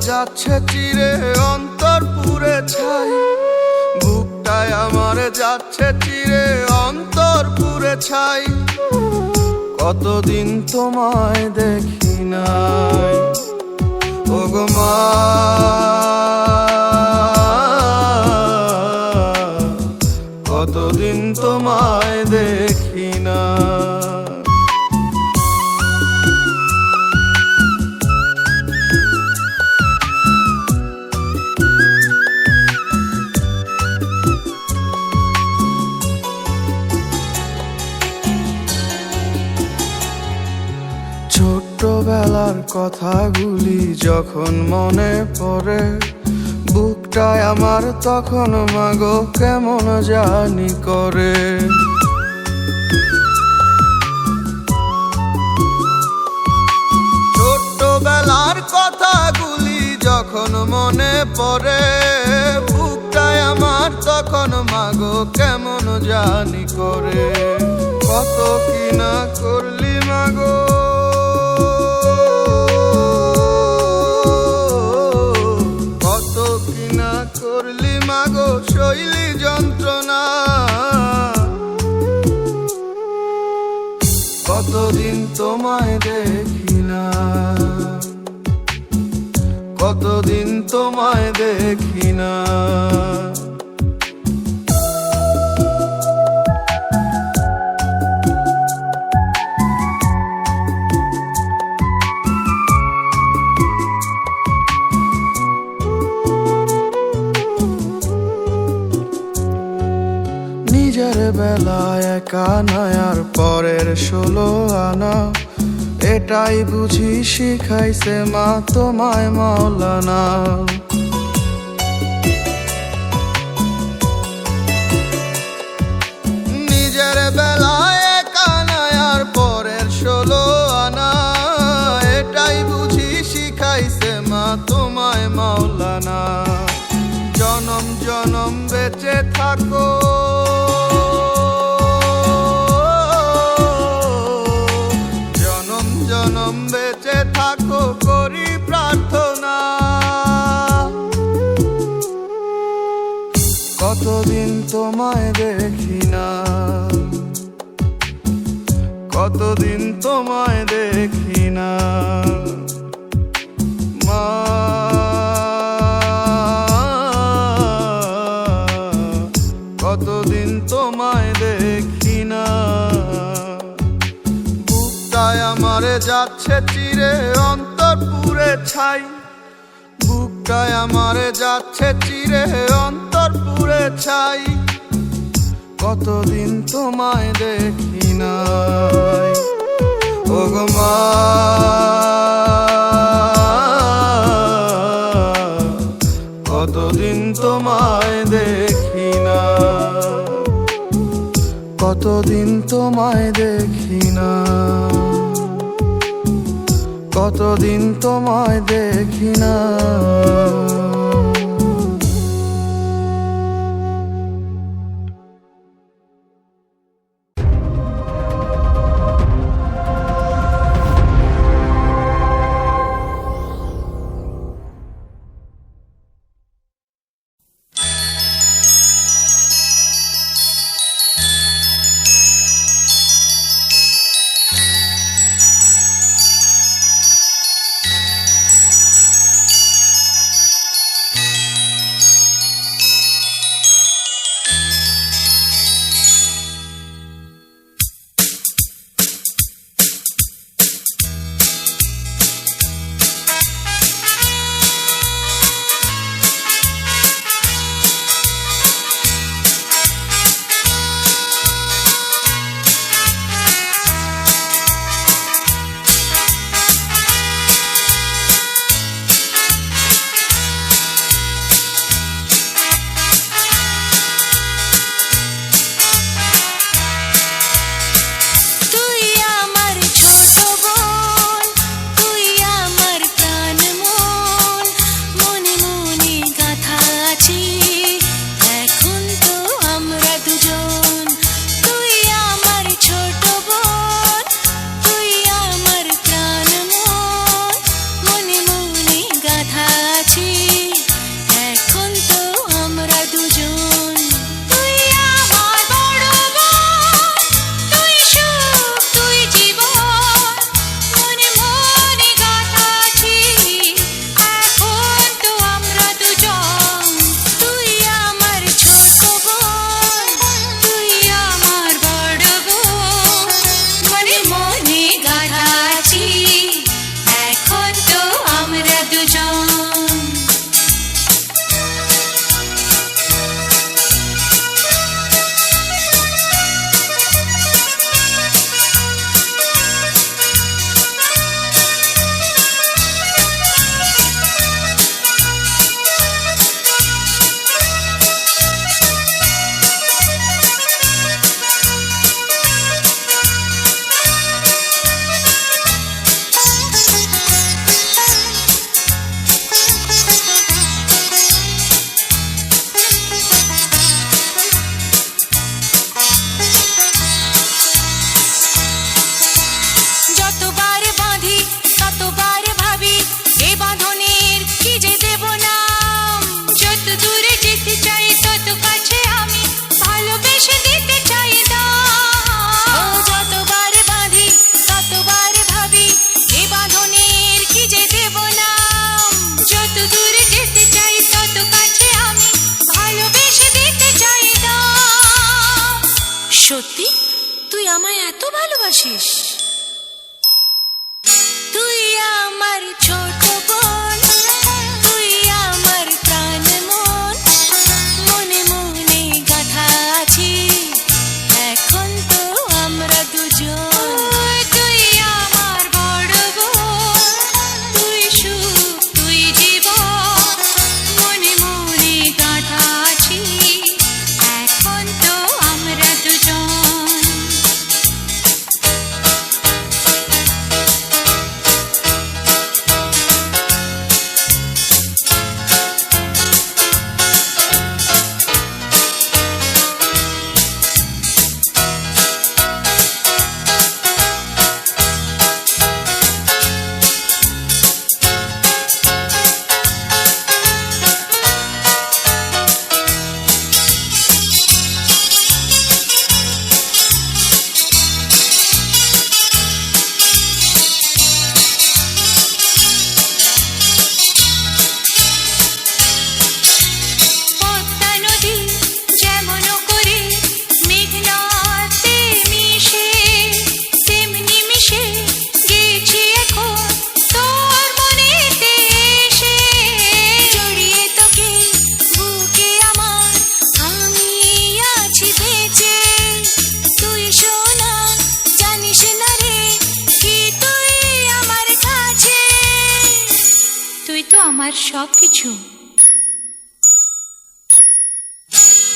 যাচ্ছে চিরে, অন্তর পুরে ছাই। বুকটায় আমার যাচ্ছে চিরে, অন্তর পুরে ছাই। কতদিন তোমায় দেখি নাই। ওগো মা। কতদিন তোমায় দেখি ছোট্টবেলার কথাগুলি যখন মনে পড়ে, বুকটায় আমার তখন মাগো কেমন জানি করে। ছোট্টবেলার কথাগুলি যখন মনে পড়ে, বুকটায় আমার তখন মাগো কেমন জানি করে। কত কি না করলি মাগো? মাগো শৈলী যন্ত্রণা। কতদিন তোমায় দেখি না কতদিন তোমায় দেখি না ষোলো আনা। এটাই বুঝি শিখাইছে মা তোমায় মাওলানা। কতদিন তোমায় দেখি না। মা। কতদিন তোমায় দেখি না। বুকটায় আমারে যাচ্ছে চিরে অন্তর পুরে ছাই। বুকটায় আমারে যাচ্ছে চিরে অন্তর পুরে ছাই। কতদিন তোমায় দেখি নাই? মা। কতদিন তোমায় দেখি না কতদিন তোমায় দেখি না কতদিন তোমায় দেখি না এত আমার সব কিছু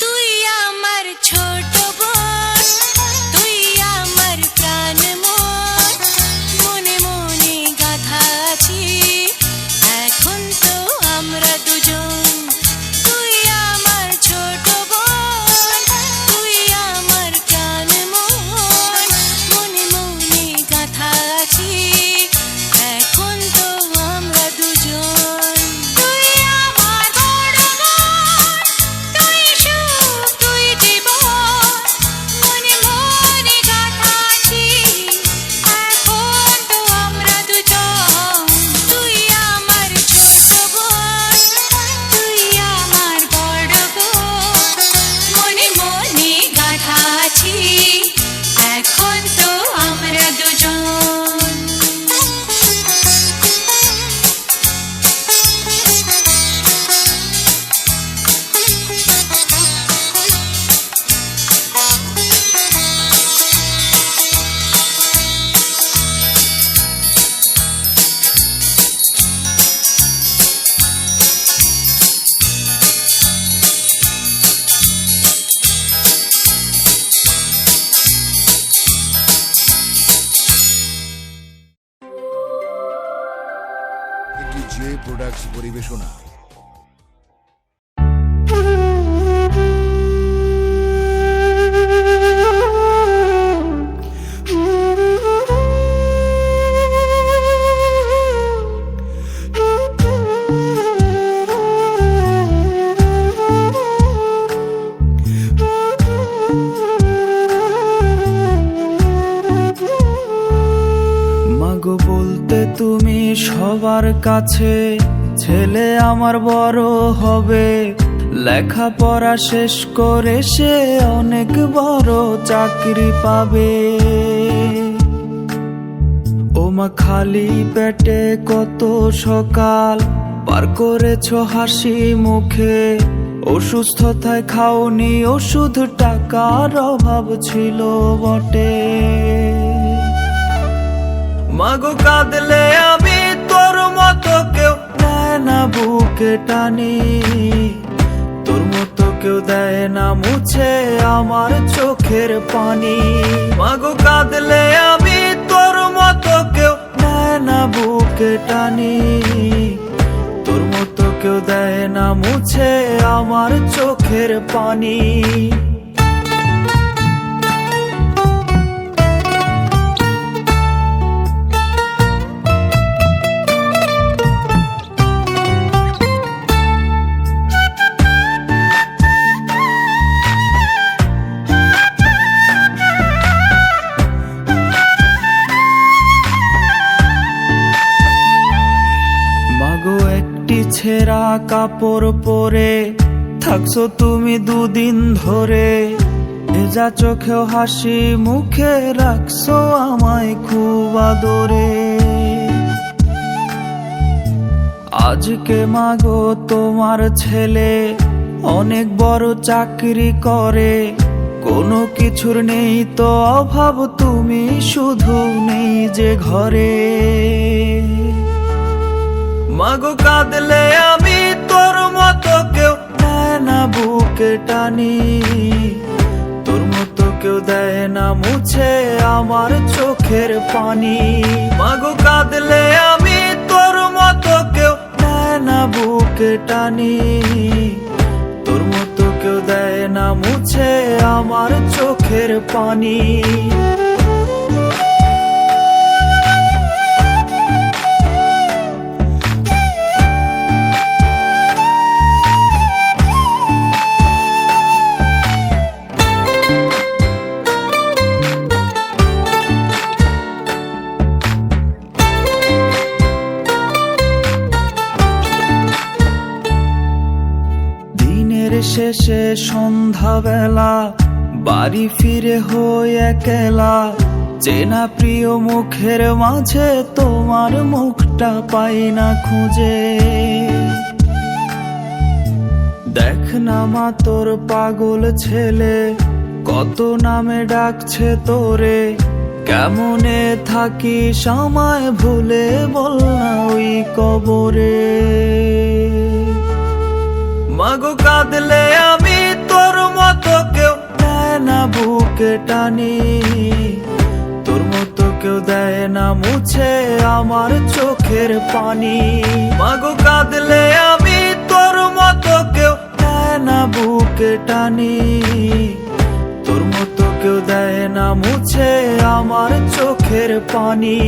তুই আমার ছোট জে প্রোডাক্টস পরিবেশনা। কাছে, ছেলে আমার বড় হবে। লেখাপড়া শেষ করে সে অনেক বড় চাকরি পাবে। ওমা, খালি পেটে কত সকাল? পার করেছ হাসি মুখে। অসুস্থতায় খাওনি ওষুধ, টাকার অভাব ছিল বটে। মাগো, কাঁদলে মতো কেউ দেয় না বুকে টানি। তোর মতো কেউ দেয় না মুছে আমার চোখের পানি। মাগো, কাঁদলে আমি তোর মতো কেউ দেয় না বুকে টানি। তোর মতো কেউ দেয় না মুছে আমার চোখের পানি। কাপড় পরে থাকছো তুমি দুদিন ধরে। ভেজা চোখেও হাসি, মুখে রাখছো আমায় খুব আদরে। আজকে মাগো তোমার ছেলে অনেক বড় চাকরি করে। কোনো কিছুর নেই তো অভাব, তুমি শুধু নেই যে ঘরে। মাগো কাঁদলে আমি মতো কেউ নেয় না বুকে টানি। তোর মতো কেউ দেয় না মুছে আমার চোখের পানি। মাগো, কাঁদলে আমি তোর মতো কেউ নেয় না বুকে টানি। তোর মতো কেউ দেয় না মুছে আমার চোখের পানি। শেষে সন্ধ্যাবেলা বাড়ি ফিরে হয়ে একলা। চেনা প্রিয় মুখের মাঝে তোমার মুখটা পাই না খুঁজে। দেখ না মা তোর পাগল ছেলে, কত নামে ডাকছে তোরে। কেমনে থাকি সময় ভুলে বল না ওই কবরে। মাগো কাঁদলে আমি তোর মতো কেউ দেয় না বুকে টানি। তোর মতো কেউ দেয় না মুছে আমার চোখের পানি। মাগো কাঁদলে আমি তোর মতো কেউ দেয় না বুকে টানি। তোর মতো কেউ দেয় না মুছে আমার চোখের পানি।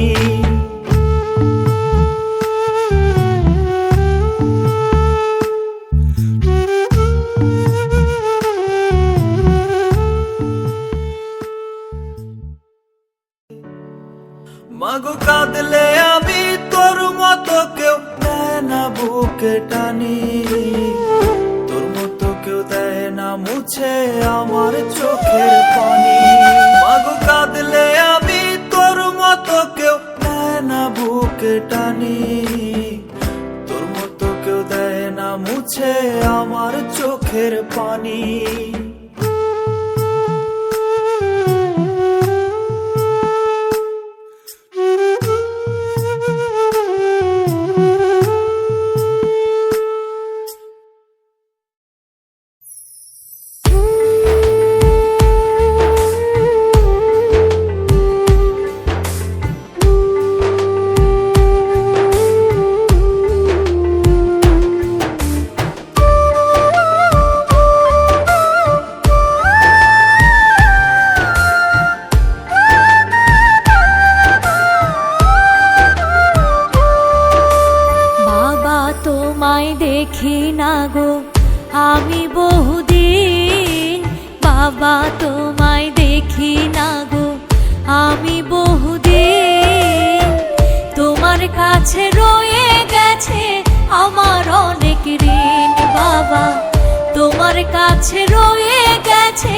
কাছে রয়ে গেছে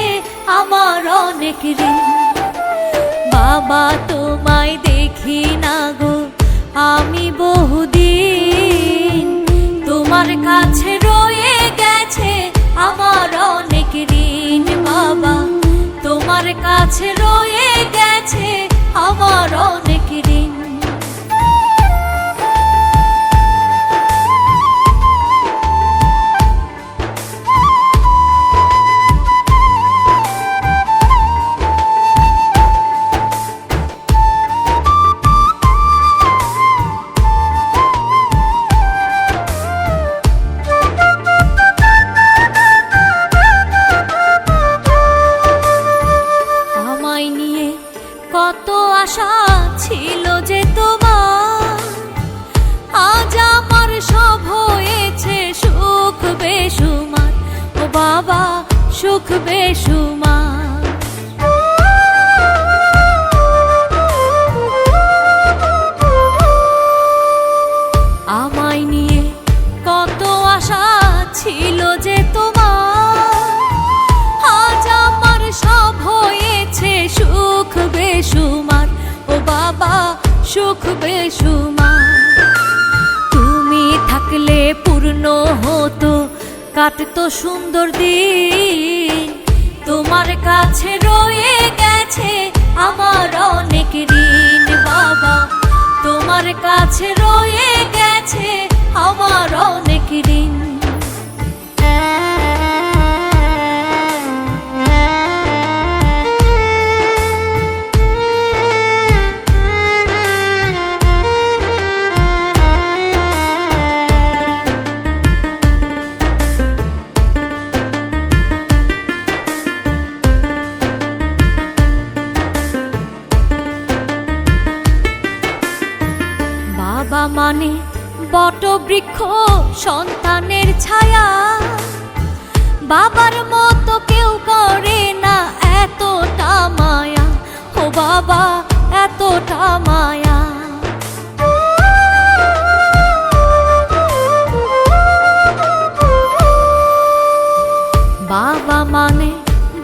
আমার অনেক ঋণ বাবা তোমায় দেখি না গো, আমি বহুদিন। তোমার কাছে রয়ে গেছে আমার অনেক ঋণ বাবা। তোমার কাছে রয়ে গেছে আমার অনেক ঋণ কত আশা ছিল যে তোমার। আজ আমার সব হয়েছে সুখ বেসুমার ও বাবা, সুখ বেসুমার বেসুমার তুমি থাকলে পূর্ণ হতো, কাটতো সুন্দর দিন। তোমার কাছে রয়ে গেছে আমার অনেক ঋণ বাবা।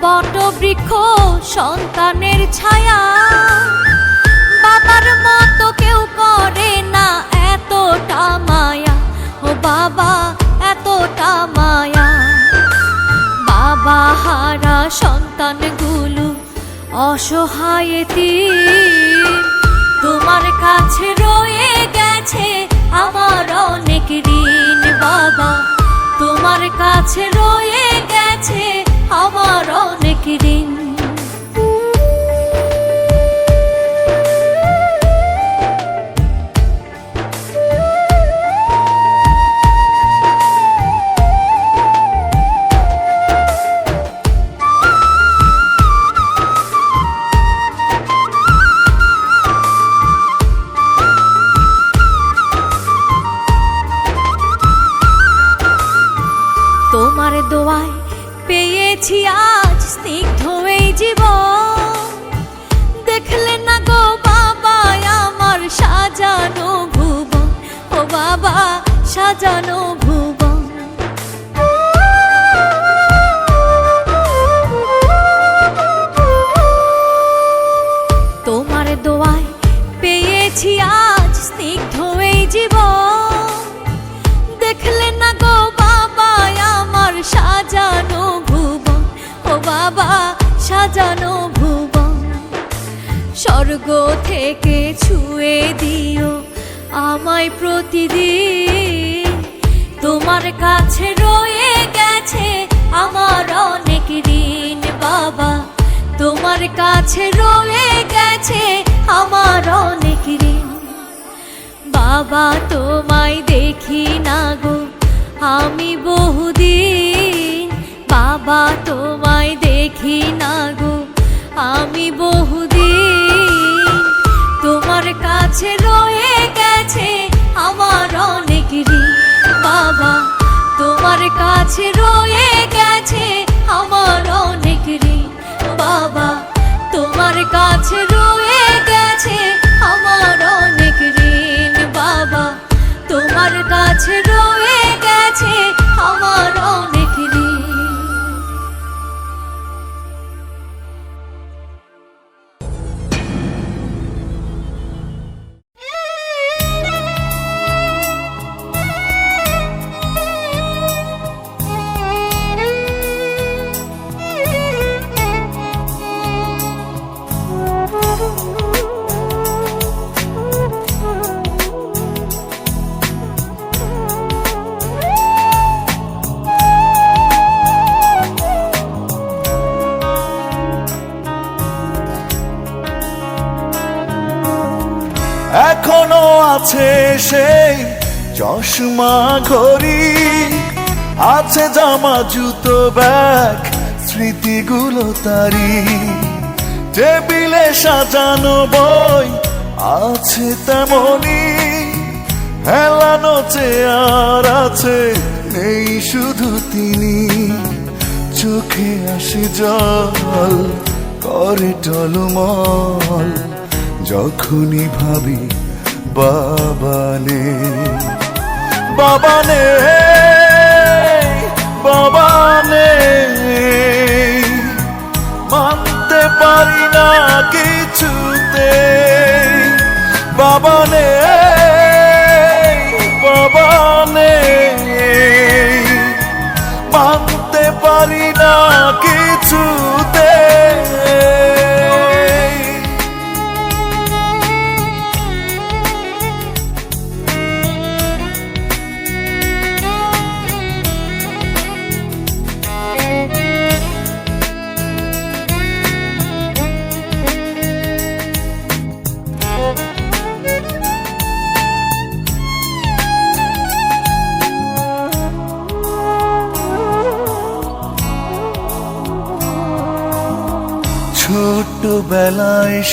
বট বৃক্ষ সন্তানের ছায়া। বাবার মতো কেউ করে না এতটা মায়া। ও বাবা, এতটা মায়া। বাবা হারা সন্তানগুলো অসহায়। তোমার কাছে রয়ে গেছে আমার অনেক ঋণ, বাবা। তোমার কাছে রয়ে গেছে আমার অনেক ঋণ সাজানো ভুবন, স্বর্গ থেকে ছুঁয়ে দিও আমায় প্রতিদিন। তোমার কাছে রয়ে গেছে আমার অনেক ঋণ, বাবা। তোমার কাছে রয়ে গেছে আমার অনেক ঋণ। বাবা, তোমায় দেখি না গো, আমি বহুদিন বাবা তোমায় দেখি না গো। আমি বহুদিন তোমার কাছে রয়ে গেছে আমার অনেক ঋণ। বাবা তোমার কাছে রয়ে গেছে আমার অনেক ঋণ। বাবা তোমার কাছে রয়ে গেছে আমার অনেক ঋণ। বাবা তোমার কাছে রয়ে সেই চশমা ঘড়ি, আছে জামা, জুতো, ব্যাগ, স্মৃতিগুলো তারি টেবিলে সাজানো বই আছে তেমনি হেলানো চেয়ার আছে, নেই শুধু তিনি। চোখে আসে জল, করে টলমল, যখনই ভাবি বাবানে বাবানে বাবানে মানতে পারি না কিছুতে। বাবানে বাবানে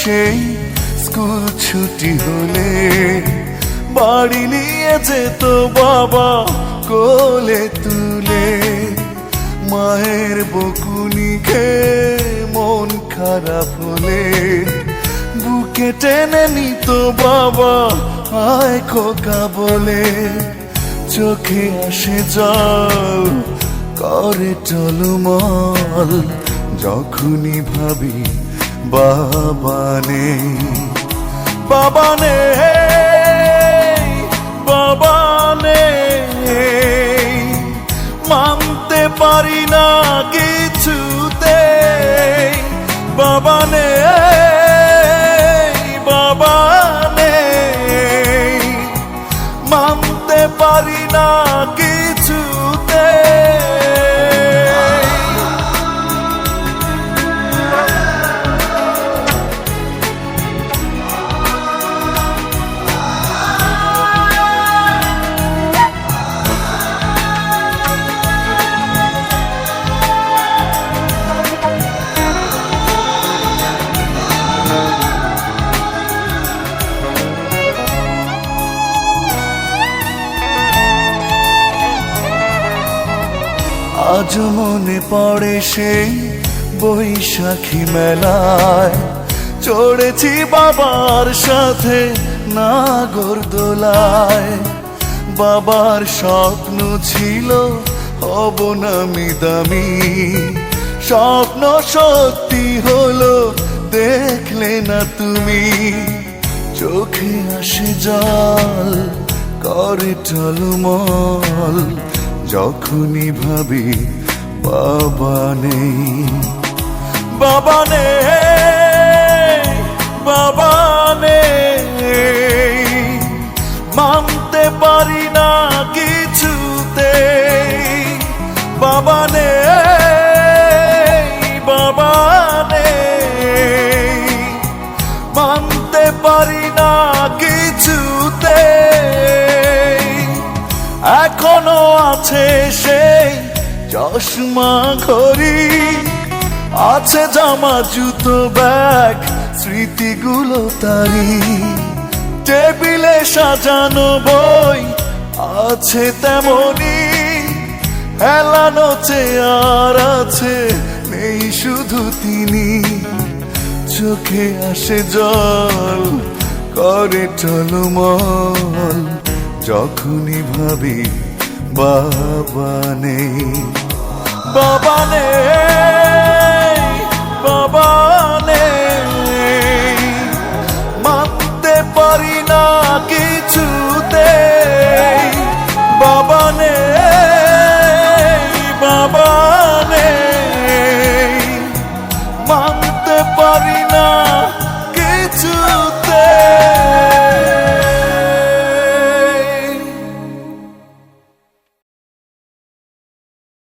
সেই স্কুল ছুটি হলে বাড়ি নিয়ে যেত বাবা কোলে তুলে। মায়ের বকুনি খেয়ে মন খারাপ হলে বুকে টেনে নিত বাবা আয় খোকা বলে। চোখে আসে জল, করে টলমল, যখনই ভাবি বাবা নেই বাবা নেই বাবা নেই। মানতে পারি না কিছুতে, বাবা নেই, বাবা মানতে পারি না পড়ে সেই বৈশাখী মেলায়। চড়েছি বাবার সাথে নাগরদোলায় বাবার স্বপ্ন ছিল হব নামি দামি। স্বপ্ন সত্যি হলো, দেখলে না তুমি। চোখে আসে জল, করে টলমল, যখনই ভাবি বাবা নেই বাবা নেই বাবা নেই। মানতে পারি না কিছুতে, বাবা নেই বাবা নেই। মানতে পারি না কিছুতে, এখনও আছে সেই চশমা ঘড়ি, আছে জামা, জুতো, ব্যাগ, স্মৃতিগুলো তারি টেবিলে সাজানো বই আছে তেমনি হেলানো চেয়ার আছে, নেই শুধু তিনি। চোখে আসে জল, করে টলমল, যখনই ভাবি বাবা নেই বাবা নেই বাবা নেই মানতে পারি না কি